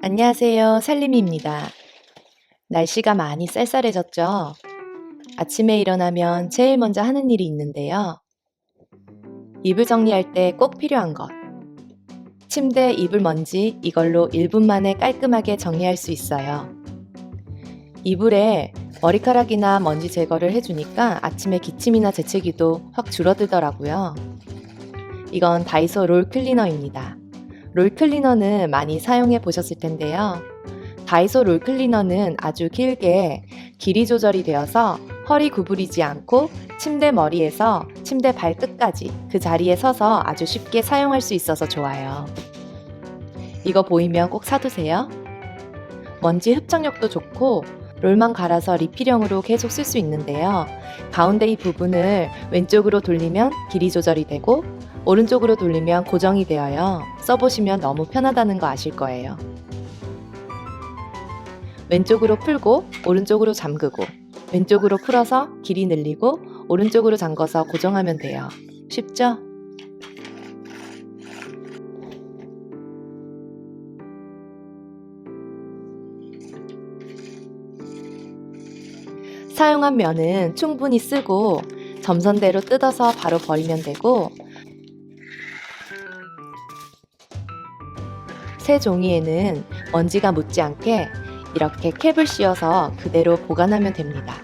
안녕하세요. 살림입니다. 날씨가 많이 쌀쌀해졌죠? 아침에 일어나면 제일 먼저 하는 일이 있는데요. 이불 정리할 때 꼭 필요한 것. 침대 이불 먼지 이걸로 1분 만에 깔끔하게 정리할 수 있어요. 이불에 머리카락이나 먼지 제거를 해주니까 아침에 기침이나 재채기도 확 줄어들더라고요. 이건 다이소 롤 클리너입니다. 롤 클리너는 많이 사용해 보셨을 텐데요. 다이소 롤 클리너는 아주 길게 길이 조절이 되어서 허리 구부리지 않고 침대 머리에서 침대 발끝까지 그 자리에 서서 아주 쉽게 사용할 수 있어서 좋아요. 이거 보이면 꼭 사두세요. 먼지 흡착력도 좋고 롤만 갈아서 리필형으로 계속 쓸 수 있는데요. 가운데 이 부분을 왼쪽으로 돌리면 길이 조절이 되고 오른쪽으로 돌리면 고정이 되어요. 써보시면 너무 편하다는 거 아실 거예요. 왼쪽으로 풀고 오른쪽으로 잠그고 왼쪽으로 풀어서 길이 늘리고 오른쪽으로 잠궈서 고정하면 돼요. 쉽죠? 사용한 면은 충분히 쓰고 점선대로 뜯어서 바로 버리면 되고 새 종이에는 먼지가 묻지 않게 이렇게 캡을 씌워서 그대로 보관하면 됩니다.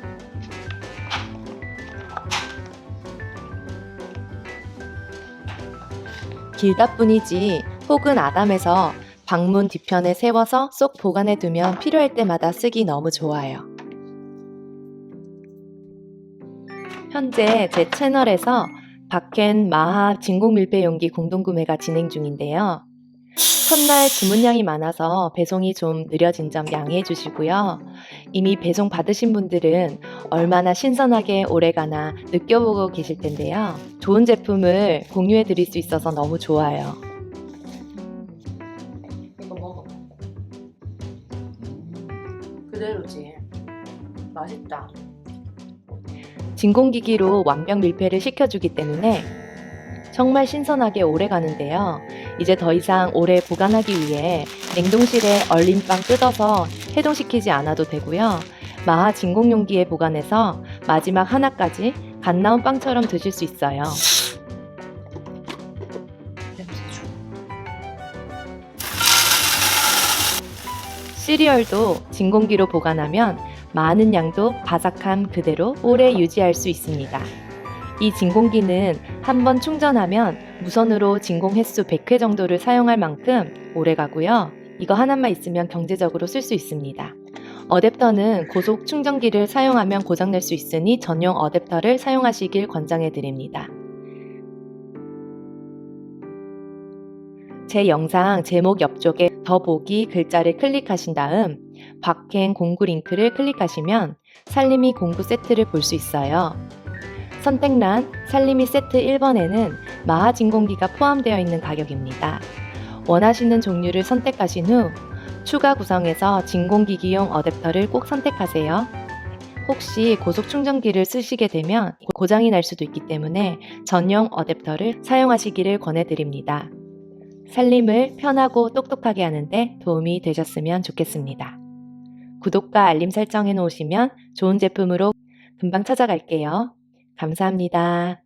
길다 뿐이지 혹은 아담해서 방문 뒤편에 세워서 쏙 보관해 두면 필요할 때마다 쓰기 너무 좋아요. 현재 제 채널에서 박켄 마하 진공 밀폐 용기 공동 구매가 진행 중인데요. 첫날 주문량이 많아서 배송이 좀 느려진 점 양해해 주시고요. 이미 배송 받으신 분들은 얼마나 신선하게 오래가나 느껴보고 계실 텐데요. 좋은 제품을 공유해 드릴 수 있어서 너무 좋아요. 이거 먹어. 그대로지. 맛있다. 진공기기로 완벽 밀폐를 시켜주기 때문에 정말 신선하게 오래 가는데요. 이제 더 이상 오래 보관하기 위해 냉동실에 얼린 빵 뜯어서 해동시키지 않아도 되고요. 마하 진공 용기에 보관해서 마지막 하나까지 갓 나온 빵처럼 드실 수 있어요. 시리얼도 진공기로 보관하면 많은 양도 바삭함 그대로 오래 유지할 수 있습니다. 이 진공기는 한 번 충전하면 무선으로 진공 횟수 100회 정도를 사용할 만큼 오래 가고요. 이거 하나만 있으면 경제적으로 쓸 수 있습니다. 어댑터는 고속 충전기를 사용하면 고장날 수 있으니 전용 어댑터를 사용하시길 권장해 드립니다. 제 영상 제목 옆쪽에 더보기 글자를 클릭하신 다음 박행 공구 링크를 클릭하시면 살림이 공구 세트를 볼 수 있어요. 선택란 살림이 세트 1번에는 마하 진공기가 포함되어 있는 가격입니다. 원하시는 종류를 선택하신 후 추가 구성에서 진공기기용 어댑터를 꼭 선택하세요. 혹시 고속 충전기를 쓰시게 되면 고장이 날 수도 있기 때문에 전용 어댑터를 사용하시기를 권해드립니다. 살림을 편하고 똑똑하게 하는데 도움이 되셨으면 좋겠습니다. 구독과 알림 설정해 놓으시면 좋은 제품으로 금방 찾아갈게요. 감사합니다.